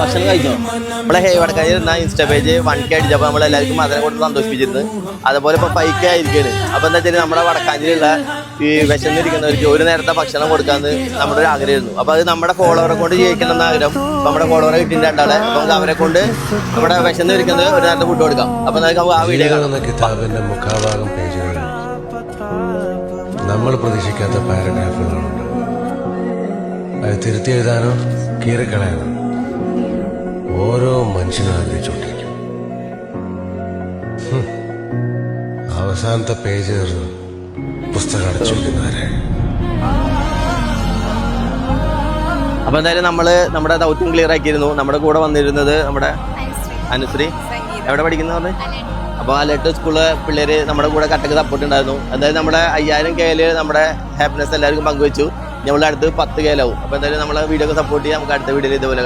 ഭക്ഷണം കഴിക്കും നമ്മളെ ഹേ വടക്കാരി ഇരുന്ന ഇൻസ്റ്റാ പേജ് വൺ കെ അടിച്ചപ്പോൾ നമ്മൾ എല്ലാവർക്കും അതിനെ കൊണ്ട് സന്തോഷിപ്പിച്ചിരുന്നു അതുപോലെ ഇപ്പോൾ ഫൈവ് കെ ആയിരിക്കുകയാണ് അപ്പോൾ എന്താ വെച്ചാൽ നമ്മുടെ വടക്കാഞ്ചേരിയുള്ള ഈ വിശന്നിരിക്കുന്നവർക്ക് ഒരു നേരത്തെ ഭക്ഷണം കൊടുക്കാമെന്ന് നമ്മുടെ ഒരു ആഗ്രഹമായിരുന്നു. അപ്പോൾ അത് നമ്മുടെ ഫോളോവറെ കൊണ്ട് ജയിക്കണം എന്ന ആഗ്രഹം നമ്മുടെ ഫോളോവറെ കിട്ടിയിട്ട് രണ്ടാളെ. അപ്പോൾ നമുക്ക് അവരെ കൊണ്ട് നമ്മുടെ വിശന്നിരിക്കുന്നത് ഒരു നേരത്തെ ഫുഡ് കൊടുക്കാം. അപ്പോൾ നമുക്ക് ആ വീഡിയോ കാണാം. എന്ന കിതാബിന്റെ മുഖാഭാഗം പേജുകളിൽ നമ്മൾ പ്രതീക്ഷിക്കാത്ത പാരഗ്രാഫുകളുണ്ട് തിരുത്തി എഴുതാനോ കീറിക്കളയാനോ ഓരോ മനുഷ്യനും ആഗ്രഹിച്ചുകൊണ്ടിരിക്കും. അവസാനത്തെ പേജ് തീർന്നു. പുസ്തകം അടച്ചുകൊണ്ടിരുന്നവരെ അപ്പൊ എന്തായാലും നമ്മൾ നമ്മുടെ ദൗത്യം ക്ലിയർ ആക്കിയിരുന്നു. നമ്മുടെ കൂടെ വന്നിരുന്നത് നമ്മുടെ അനുശ്രീ. എവിടെ പഠിക്കുന്ന പറഞ്ഞു? അപ്പോൾ അലേട്ട് സ്കൂളിലെ പിള്ളേര് നമ്മുടെ കൂടെ കട്ടക്ക് സപ്പോർട്ട് ഉണ്ടായിരുന്നു. എന്തായാലും നമ്മുടെ അയ്യായിരം കെയിൽ നമ്മുടെ ഹാപ്പിനെസ് എല്ലാവർക്കും പങ്കുവെച്ചു. നമ്മൾ അടുത്ത് പത്ത് കേലാവും അപ്പോൾ എന്തായാലും നമ്മളെ വീഡിയോ സപ്പോർട്ട് ചെയ്യാം നമുക്ക് അടുത്ത വീഡിയോയിൽ ഇതുപോലെ.